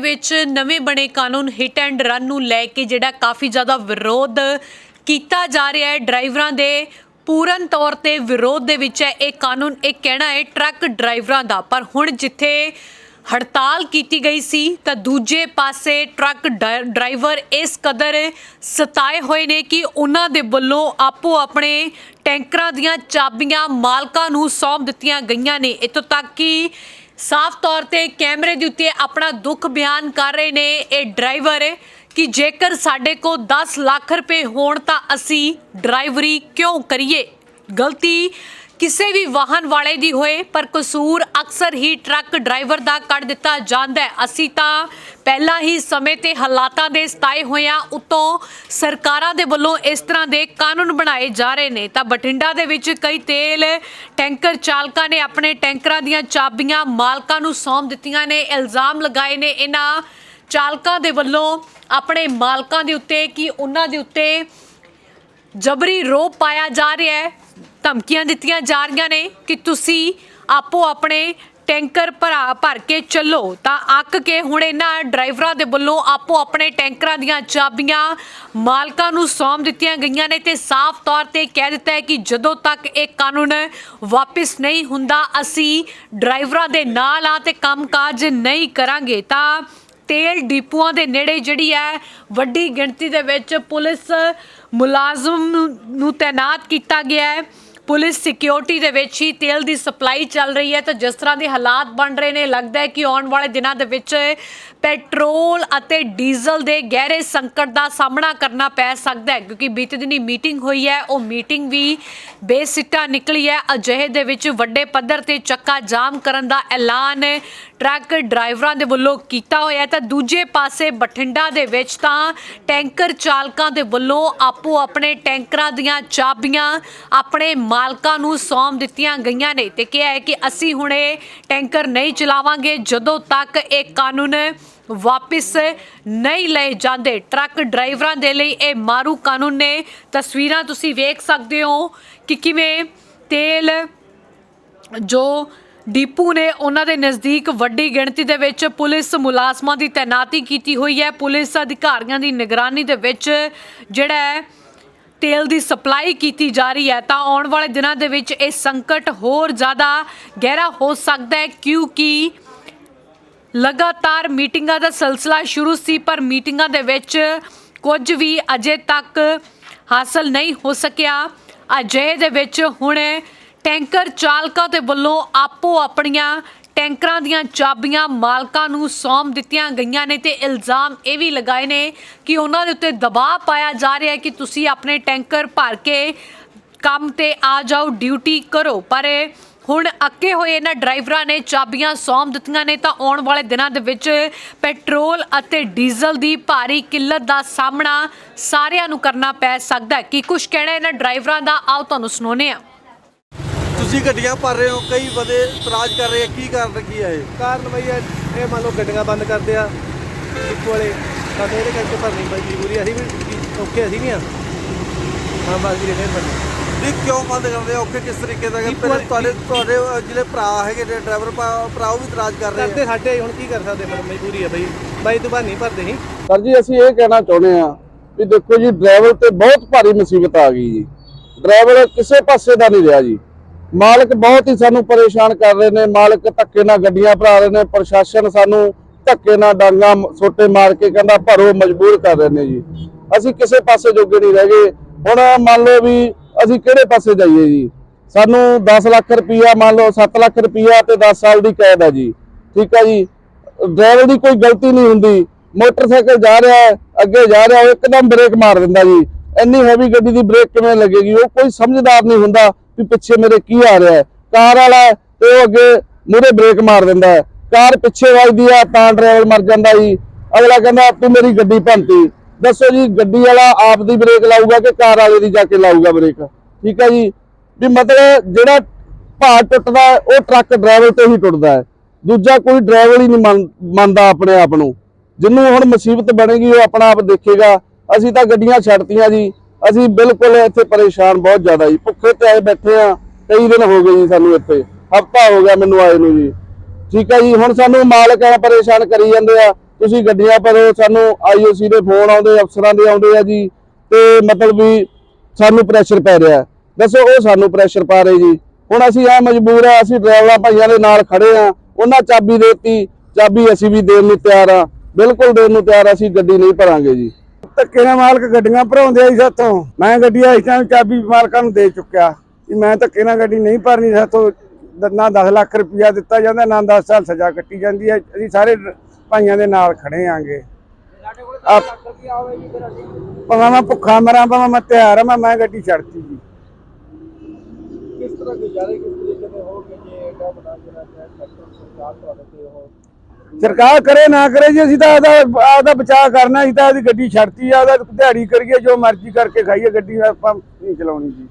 ਵਿੱਚ ਨਵੇਂ ਬਣੇ ਕਾਨੂੰਨ ਹਿੱਟ ਐਂਡ ਰਨ ਨੂੰ ਲੈ ਕੇ ਜਿਹੜਾ ਕਾਫੀ ਜ਼ਿਆਦਾ ਵਿਰੋਧ ਕੀਤਾ ਜਾ ਰਿਹਾ ਹੈ। ਡਰਾਈਵਰਾਂ ਦੇ ਪੂਰਨ ਤੌਰ ਤੇ ਵਿਰੋਧ ਦੇ ਵਿੱਚ ਹੈ। ਇਹ ਕਾਨੂੰਨ, ਇਹ ਕਹਿਣਾ ਹੈ ਟਰੱਕ ਡਰਾਈਵਰਾਂ ਦਾ। ਪਰ ਹੁਣ ਜਿੱਥੇ ਹੜਤਾਲ ਕੀਤੀ ਗਈ ਸੀ, ਤਾਂ ਦੂਜੇ ਪਾਸੇ ਟਰੱਕ ਡ- ਡਰਾਈਵਰ ਇਸ ਕਦਰ ਸਤਾਏ ਹੋਏ ਨੇ ਕਿ ਉਹਨਾਂ ਦੇ ਵੱਲੋਂ ਆਪੋ ਆਪਣੇ ਟੈਂਕਰਾਂ ਦੀਆਂ ਚਾਬੀਆਂ ਮਾਲਕਾਂ ਨੂੰ ਸੌਂਪ ਦਿੱਤੀਆਂ ਗਈਆਂ ਨੇ। ਇੱਥੋਂ ਤੱਕ ਕਿ ਸਾਫ਼ ਤੌਰ ਤੇ ਕੈਮਰੇ ਦੇ ਉੱਤੇ ਆਪਣਾ ਦੁੱਖ ਬਿਆਨ ਕਰ ਰਹੇ ਨੇ ਇਹ ਡਰਾਈਵਰ ਕਿ ਜੇਕਰ ਸਾਡੇ ਕੋਲ 10 ਲੱਖ ਰੁਪਏ ਹੋਣ ਤਾਂ ਅਸੀਂ ਡਰਾਈਵਰੀ ਕਿਉਂ ਕਰੀਏ? ਗਲਤੀ ਕਿਸੇ ਵੀ ਵਾਹਨ ਵਾਲੇ ਦੀ ਹੋਏ, ਪਰ ਕਸੂਰ ਅਕਸਰ ਹੀ ਟਰੱਕ ਡਰਾਈਵਰ ਦਾ ਕੱਢ ਦਿੱਤਾ ਜਾਂਦਾ ਹੈ। ਅਸੀਂ ਤਾਂ ਪਹਿਲਾਂ ਹੀ ਸਮੇਂ ਤੇ ਹਾਲਾਤਾਂ ਦੇ ਸਤਾਏ ਹੋਇਆਂ ਉਤੋਂ ਸਰਕਾਰਾਂ ਦੇ ਵੱਲੋਂ ਇਸ ਤਰ੍ਹਾਂ ਦੇ ਕਾਨੂੰਨ ਬਣਾਏ ਜਾ ਰਹੇ ਨੇ। ਤਾਂ ਬਠਿੰਡਾ ਦੇ ਵਿੱਚ ਕਈ ਤੇਲ ਟੈਂਕਰ ਚਾਲਕਾਂ ਨੇ ਆਪਣੇ ਟੈਂਕਰਾਂ ਦੀਆਂ ਚਾਬੀਆਂ ਮਾਲਕਾਂ ਨੂੰ ਸੌਂਪ ਦਿੱਤੀਆਂ ਨੇ, ਇਲਜ਼ਾਮ ਲਗਾਏ ਨੇ। ਇਹਨਾਂ ਚਾਲਕਾਂ ਦੇ ਵੱਲੋਂ ਆਪਣੇ ਮਾਲਕਾਂ ਦੇ ਉੱਤੇ ਕਿ ਉਹਨਾਂ ਦੇ ਉੱਤੇ ਜਬਰੀ ਰੋਪ ਪਾਇਆ ਜਾ ਰਿਹਾ ਹੈ। ਧਮਕੀਆਂ ਦਿੱਤੀਆਂ ਜਾ ਰਹੀਆਂ ਨੇ ਕਿ ਤੁਸੀਂ ਆਪੋ ਆਪਣੇ ਟੈਂਕਰ ਭਰਾ ਭਰ ਕੇ ਚੱਲੋ। ਤਾਂ ਅੱਕ ਕੇ ਹੁਣ ਇਹਨਾਂ ਡਰਾਈਵਰਾਂ ਦੇ ਵੱਲੋਂ ਆਪੋ ਆਪਣੇ ਟੈਂਕਰਾਂ ਦੀਆਂ ਚਾਬੀਆਂ ਮਾਲਕਾਂ ਨੂੰ ਸੌਂਪ ਦਿੱਤੀਆਂ ਗਈਆਂ ਨੇ ਤੇ ਸਾਫ਼ ਤੌਰ ਤੇ ਕਹਿ ਦਿੱਤਾ ਹੈ ਕਿ ਜਦੋਂ ਤੱਕ ਇਹ ਕਾਨੂੰਨ ਵਾਪਿਸ ਨਹੀਂ ਹੁੰਦਾ, ਅਸੀਂ ਡਰਾਈਵਰਾਂ ਦੇ ਨਾਲ ਆ ਤੇ ਕੰਮਕਾਜ ਨਹੀਂ ਕਰਾਂਗੇ। ਤਾਂ ਤੇਲ ਡਿਪੂਆਂ ਦੇ ਨੇੜੇ ਜਿਹੜੀ ਹੈ, ਵੱਡੀ ਗਿਣਤੀ ਦੇ ਵਿੱਚ ਪੁਲਿਸ ਮੁਲਾਜ਼ਮ ਨੂੰ- ਨੂੰ ਤਾਇਨਾਤ ਕੀਤਾ ਗਿਆ ਹੈ। ਪੁਲਿਸ ਸਿਕਿਉਰਿਟੀ ਦੇ ਵਿੱਚ ਹੀ ਤੇਲ ਦੀ ਸਪਲਾਈ ਚੱਲ ਰਹੀ ਹੈ। ਤਾਂ ਜਿਸ ਤਰ੍ਹਾਂ ਦੇ ਹਾਲਾਤ ਬਣ ਰਹੇ ਨੇ, ਲੱਗਦਾ ਹੈ ਕਿ ਆਉਣ ਵਾਲੇ ਦਿਨਾਂ ਦੇ ਵਿੱਚ ਪੈਟਰੋਲ ਅਤੇ ਡੀਜ਼ਲ ਦੇ ਗਹਿਰੇ ਸੰਕਟ ਦਾ ਸਾਹਮਣਾ ਕਰਨਾ ਪੈ ਸਕਦਾ ਹੈ, ਕਿਉਂਕਿ ਬੀਤੇ ਦਿਨੀ ਮੀਟਿੰਗ ਹੋਈ ਹੈ। ਉਹ ਮੀਟਿੰਗ ਵੀ ਬੇਸਿੱਟਾ ਨਿਕਲੀ ਹੈ। ਅਜਿਹੇ ਦੇ ਵਿੱਚ ਵੱਡੇ ਪੱਧਰ ਤੇ ਚੱਕਾ ਜਾਮ ਕਰਨ ਦਾ ਐਲਾਨ ਟਰੱਕ ਡਰਾਈਵਰਾਂ ਦੇ ਵੱਲੋਂ ਕੀਤਾ ਹੋਇਆ ਤਾਂ ਦੂਜੇ ਪਾਸੇ ਬਠਿੰਡਾ ਦੇ ਵਿੱਚ ਤਾਂ ਟੈਂਕਰ ਚਾਲਕਾਂ ਦੇ ਵੱਲੋਂ ਆਪੋ ਆਪਣੇ ਟੈਂਕਰਾਂ ਦੀਆਂ ਚਾਬੀਆਂ ਆਪਣੇ ਮਾਲਕਾਂ ਨੂੰ ਸੌਂਪ ਦਿੱਤੀਆਂ ਗਈਆਂ ਨੇ ਤੇ ਕਿਹਾ ਹੈ ਕਿ ਅਸੀਂ ਹੁਣ ਇਹ ਟੈਂਕਰ ਨਹੀਂ ਚਲਾਵਾਂਗੇ ਜਦੋਂ ਤੱਕ ਇਹ ਕਾਨੂੰਨ ਵਾਪਿਸ ਨਹੀਂ ਲਏ ਜਾਂਦੇ। ਟਰੱਕ ਡਰਾਈਵਰਾਂ ਦੇ ਲਈ ਇਹ ਮਾਰੂ ਕਾਨੂੰਨ ਨੇ। ਤਸਵੀਰਾਂ ਤੁਸੀਂ ਵੇਖ ਸਕਦੇ ਹੋ ਕਿ ਕਿਵੇਂ ਤੇਲ ਜੋ ਡੀਪੂ ਨੇ ਉਹਨਾਂ ਦੇ ਨਜ਼ਦੀਕ ਵੱਡੀ ਗਿਣਤੀ ਦੇ ਵਿੱਚ ਪੁਲਿਸ ਮੁਲਾਜ਼ਮਾਂ ਦੀ ਤਾਇਨਾਤੀ ਕੀਤੀ ਹੋਈ ਹੈ। ਪੁਲਿਸ ਅਧਿਕਾਰੀਆਂ ਦੀ ਨਿਗਰਾਨੀ ਦੇ ਵਿੱਚ ਜਿਹੜਾ ਹੈ ਤੇਲ ਦੀ ਸਪਲਾਈ ਕੀਤੀ ਜਾ ਰਹੀ ਹੈ, ਤਾਂ ਆਉਣ ਵਾਲੇ ਦਿਨਾਂ ਦੇ ਵਿੱਚ ਇਹ ਸੰਕਟ ਹੋਰ ਜ਼ਿਆਦਾ ਗਹਿਰਾ ਹੋ ਸਕਦਾ ਹੈ ਕਿਉਂਕਿ ਲਗਾਤਾਰ ਮੀਟਿੰਗਾਂ ਦਾ ਸਿਲਸਿਲਾ ਸ਼ੁਰੂ ਸੀ, ਪਰ ਮੀਟਿੰਗਾਂ ਦੇ ਵਿੱਚ ਕੁਝ ਵੀ ਅਜੇ ਤੱਕ ਹਾਸਲ ਨਹੀਂ ਹੋ ਸਕਿਆ। ਅਜੇ ਦੇ ਵਿੱਚ ਹੁਣ ਟੈਂਕਰ ਚਾਲਕਾਂ ਦੇ ਵੱਲੋਂ ਆਪੋ ਆਪਣੀਆਂ ਟੈਂਕਰਾਂ ਦੀਆਂ ਚਾਬੀਆਂ ਮਾਲਕਾਂ ਨੂੰ ਸੌਂਪ ਦਿੱਤੀਆਂ ਗਈਆਂ ਨੇ ਤੇ ਇਲਜ਼ਾਮ ਇਹ ਵੀ ਲਗਾਏ ਨੇ ਕਿ ਉਹਨਾਂ ਦੇ ਉੱਤੇ ਦਬਾਅ ਪਾਇਆ ਜਾ ਰਿਹਾ ਹੈ ਕਿ ਤੁਸੀਂ ਆਪਣੇ ਟੈਂਕਰ ਭਰ ਕੇ ਕੰਮ ਤੇ ਆ ਜਾਓ, ਡਿਊਟੀ ਕਰੋ। ਪਰ ਹੁਣ ਅੱਕੇ ਹੋਏ ਇਹਨਾਂ ਡਰਾਈਵਰਾਂ ਨੇ ਚਾਬੀਆਂ ਸੌਂਪ ਦਿੱਤੀਆਂ ਨੇ ਤਾਂ ਆਉਣ ਵਾਲੇ ਦਿਨਾਂ ਦੇ ਵਿੱਚ ਪੈਟਰੋਲ ਅਤੇ ਡੀਜ਼ਲ ਦੀ ਭਾਰੀ ਕਿੱਲਤ ਦਾ ਸਾਹਮਣਾ ਸਾਰਿਆਂ ਨੂੰ ਕਰਨਾ ਪੈ ਸਕਦਾ ਹੈ। ਕੀ ਕੁਝ ਕਹਿਣਾ ਇਹਨਾਂ ਡਰਾਈਵਰਾਂ ਦਾ? ਆਓ ਤੁਹਾਨੂੰ ਸੁਣਾਉਂਦੇ ਹਾਂ। ਤੁਸੀਂ ਗੱਡੀਆਂ ਭਰ ਰਹੇ ਹੋ ਕਈ ਬੰਦੇ ਇਤਰਾਜ਼ ਕਰ ਰਹੇ ਆ ਕੀ ਕਾਰਨ ਕੀ ਹੈ ਇਹ? ਕਾਰਨ ਬਈ ਇਹ ਇਹ ਮੰਨ ਲਓ ਗੱਡੀਆਂ ਬੰਦ ਕਰਦੇ ਆ ਇੱਕ ਵਾਲੇ ਤਾਂ ਇਹਦੇ ਕਰਕੇ ਭਰਨੀ ਪਈ ਮਜਬੂਰੀ ਅਸੀਂ ਵੀ ਔਖੇ ਅਸੀਂ ਵੀ ਆ। ਹਾਂ ਬਸ ਵੀਰੇ ਫੇਰ ਭਰਨੀ। ਨਹੀਂ ਕਿਉਂ ਬੰਦ ਕਰਦੇ ਆ? ਔਖੇ ਕਿਸ ਤਰੀਕੇ ਦਾ ਕੀ ਪਹਿਲੇ ਤੁਹਾਡੇ ਤੁਹਾਡੇ ਅ, ਜਿਹੜੇ ਭਰਾ ਹੈਗੇ ਡਰਾਈਵਰ ਭਰਾ ਉਹ ਵੀ ਇਤਰਾਜ਼ ਕਰ ਰਹੇ ਕਰਦੇ ਆ ਸਾਡੇ ਹੁਣ ਕੀ ਕਰ ਸਕਦੇ ਫਿਰ ਮਜਬੂਰੀ ਆ ਬਈ। ਬਾਈ ਤੂੰ ਨਹੀਂ ਭਰਦੇ ਸੀ ਸਰ ਜੀ ਅਸੀਂ ਇਹ ਕਹਿਣਾ ਚਾਹੁੰਦੇ ਆ ਵੀ ਦੇਖੋ ਜੀ ਡਰਾਈਵਰ ਤੇ ਬਹੁਤ ਭਾਰੀ ਮੁਸੀਬਤ ਆ ਗਈ ਜੀ। ਡਰਾਈਵਰ ਕਿਸੇ ਪਾਸੇ ਦਾ ਨਹੀਂ ਰਿਹਾ ਜੀ। ਮਾਲਕ ਬਹੁਤ ਹੀ ਸਾਨੂੰ ਪਰੇਸ਼ਾਨ ਕਰ ਰਹੇ ਨੇ, ਮਾਲਕ ਧੱਕੇ ਨਾਲ ਗੱਡੀਆਂ ਭਰਾ ਰਹੇ ਨੇ, ਪ੍ਰਸ਼ਾਸਨ ਸਾਨੂੰ ਧੱਕੇ ਨਾਲ ਡਾਂਗਾ ਸੋਟੇ ਮਾਰ ਕੇ ਕਹਿੰਦਾ ਭਰੋ ਮਜਬੂਰ ਕਰ ਰਹੇ ਨੇ ਜੀ। ਅਸੀਂ ਕਿਸੇ ਪਾਸੇ ਜੋਗੇ ਨਹੀਂ ਰਹਿ ਗਏ। ਹੁਣ ਮੰਨ ਲਓ ਵੀ ਅਸੀਂ ਕਿਹੜੇ ਪਾਸੇ ਜਾਈਏ ਜੀ? ਸਾਨੂੰ 10 ਲੱਖ ਰੁਪਈਆ, ਮੰਨ ਲਓ 7 ਲੱਖ ਰੁਪਈਆ ਤੇ 10 ਸਾਲ ਦੀ ਕੈਦ ਹੈ ਜੀ। ਠੀਕ ਹੈ ਜੀ? ਡਰਾਈਵਰ ਦੀ ਕੋਈ ਗਲਤੀ ਨਹੀਂ ਹੁੰਦੀ। ਮੋਟਰਸਾਈਕਲ ਜਾ ਰਿਹਾ ਹੈ, ਅੱਗੇ ਜਾ ਰਿਹਾ, ਉਹ ਇੱਕਦਮ ਬ੍ਰੇਕ ਮਾਰ ਦਿੰਦਾ ਜੀ। ਇੰਨੀ ਹੈਵੀ ਗੱਡੀ ਦੀ ਬ੍ਰੇਕ ਕਿਵੇਂ ਲੱਗੇਗੀ? ਉਹ ਕੋਈ ਸਮਝਦਾਰ ਨਹੀਂ ਹੁੰਦਾ। ਵੀ ਪਿੱਛੇ ਮੇਰੇ ਕੀ ਆ ਰਿਹਾ ਹੈ? ਕਾਰ ਵਾਲਾ ਹੈ ਤੇ ਉਹ ਅੱਗੇ ਮੂਹਰੇ ਬ੍ਰੇਕ ਮਾਰ ਦਿੰਦਾ ਹੈ। ਕਾਰ ਪਿੱਛੇ ਵੱਜਦੀ ਆ, ਤਾਂ ਡਰਾਈਵਰ ਮਰ ਜਾਂਦਾ ਜੀ। ਅਗਲਾ ਕਹਿੰਦਾ, ਤੂੰ ਮੇਰੀ ਗੱਡੀ ਭੰਤੀ ਦੱਸੋ ਜੀ, ਗੱਡੀ ਵਾਲਾ ਆਪ ਦੀ ਬ੍ਰੇਕ ਲਾਊਗਾ ਕਿ ਕਾਰ ਵਾਲੇ ਦੀ ਜਾ ਕੇ ਲਾਊਗਾ ਬ੍ਰੇਕ ਠੀਕ ਹੈ ਜੀ। ਵੀ ਮਤਲਬ ਜਿਹੜਾ ਭਾਰ ਟੁੱਟਦਾ ਉਹ ਟਰੱਕ ਡਰਾਈਵਰ ਤੇ ਹੀ ਟੁੱਟਦਾ ਹੈ। ਦੂਜਾ ਕੋਈ ਡਰਾਈਵਰ ਹੀ ਨਹੀਂ ਮੰਨ- ਮੰਨਦਾ ਆਪਣੇ ਆਪ ਨੂੰ। ਜਿਹਨੂੰ ਹੁਣ ਮੁਸੀਬਤ ਬਣੇਗੀ, ਉਹ ਆਪਣਾ ਆਪ ਦੇਖੇਗਾ। ਅਸੀਂ ਤਾਂ ਗੱਡੀਆਂ ਛੱਡਤੀਆਂ ਜੀ। ਅਸੀਂ ਬਿਲਕੁਲ ਇੱਥੇ ਪਰੇਸ਼ਾਨ ਬਹੁਤ ਜ਼ਿਆਦਾ ਜੀ। ਭੁੱਖੇ ਤੇ ਆਏ ਬੈਠੇ ਆ ਕਈ ਦਿਨ ਹੋ ਗਏ ਜੀ ਸਾਨੂੰ ਇੱਥੇ। ਹਫਤਾ ਹੋ ਗਿਆ ਮੈਨੂੰ ਆਏ ਨੂੰ ਜੀ। ਠੀਕ ਹੈ ਜੀ ਹੁਣ ਸਾਨੂੰ ਮਾਲਕ ਆ ਪਰੇਸ਼ਾਨ ਕਰੀ ਜਾਂਦੇ ਆ। ਤੁਸੀਂ ਗੱਡੀਆਂ ਭਰੋ ਸਾਨੂੰ ਆਈਓਸੀ ਦੇ ਫੋਨ ਆਉਂਦੇ ਅਫਸਰਾਂ ਦੇ ਆਉਂਦੇ ਆ ਜੀ। ਤੇ ਮਤਲਬ ਵੀ ਸਾਨੂੰ ਪ੍ਰੈਸ਼ਰ ਪੈ ਰਿਹਾ। ਦੱਸੋ ਉਹ ਸਾਨੂੰ ਪ੍ਰੈਸ਼ਰ ਪਾ ਰਹੇ ਜੀ। ਹੁਣ ਅਸੀਂ ਆ ਮਜਬੂਰ ਆ ਅਸੀਂ ਡਰਾਈਵਰਾਂ ਭਾਈਆਂ ਦੇ ਨਾਲ ਖੜੇ ਆ। ਉਹਨਾਂ ਚਾਬੀ ਦੇਤੀ ਚਾਬੀ ਅਸੀਂ ਵੀ ਦੇਣ ਨੂੰ ਤਿਆਰ ਆ। ਬਿਲਕੁਲ ਦੇਣ ਨੂੰ ਤਿਆਰ ਆ, ਅਸੀਂ ਗੱਡੀ ਨਹੀਂ ਭਰਾਂਗੇ ਜੀ। ਧੱਕੇ ਨਾਲ ਮਾਲਕ ਗੱਡੀਆਂ ਭਰਾਉਂਦੇ ਆ ਸਾਥੋਂ। ਮੈਂ ਗੱਡੀ ਇਸ ਟਾਈਮ ਚਾਬੀ ਮਾਲਕਾਂ ਨੂੰ ਦੇ ਚੁੱਕਿਆ। ਕਿ ਮੈਂ ਧੱਕੇ ਨਾਲ ਗੱਡੀ ਨਹੀਂ ਭਰਨੀ ਸਾਥੋਂ। ਨਾ 10 ਲੱਖ ਰੁਪਇਆ ਦਿੱਤਾ ਜਾਂਦਾ ਨਾ 10 ਸਾਲ ਸਜ਼ਾ ਕੱਟੀ ਜਾਂਦੀ ਹੈ। ਅਸੀਂ ਸਾਰੇ ਭਾਈਆਂ ਦੇ ਨਾਲ ਖੜੇ ਆਂਗੇ। ਭਾਵੇਂ ਮੈਂ ਭੁੱਖਾ ਮਰਾਂ ਭਾਵੇਂ ਮੈਂ ਤਿਆਰ ਆ ਮੈਂ ਗੱਡੀ ਛੱਡਤੀ ਜੀ। ਕਿਸ ਤਰ੍ਹਾਂ ਗੁਜ਼ਾਰੇ ਕਿਸ ਤਰੀਕੇ ਦੇ ਹੋਣਗੇ ਜੇ? ਐਡਾ ਬਣਾ ਜਿਹੜਾ ਸੈਕਟਰ ਸਰਕਾਰ ਤੁਹਾਡੇ ਤੇ ਉਹ ਸਰਕਾਰ ਕਰੇ ਨਾ ਕਰੇ ਜੀ, ਅਸੀਂ ਤਾਂ ਆਦਾ ਆਦਾ ਬਚਾਅ ਕਰਨਾ, ਅਸੀਂ ਤਾਂ ਆਪਦੀ ਗੱਡੀ ਛੱਡਤੀ ਆ ਉਹਦਾ ਦਿਹਾੜੀ ਕਰੀਏ, ਜੋ ਮਰਜ਼ੀ ਕਰਕੇ ਖਾਈਏ, ਗੱਡੀ ਆਪਾਂ ਨਹੀਂ ਚਲਾਉਣੀ ਜੀ।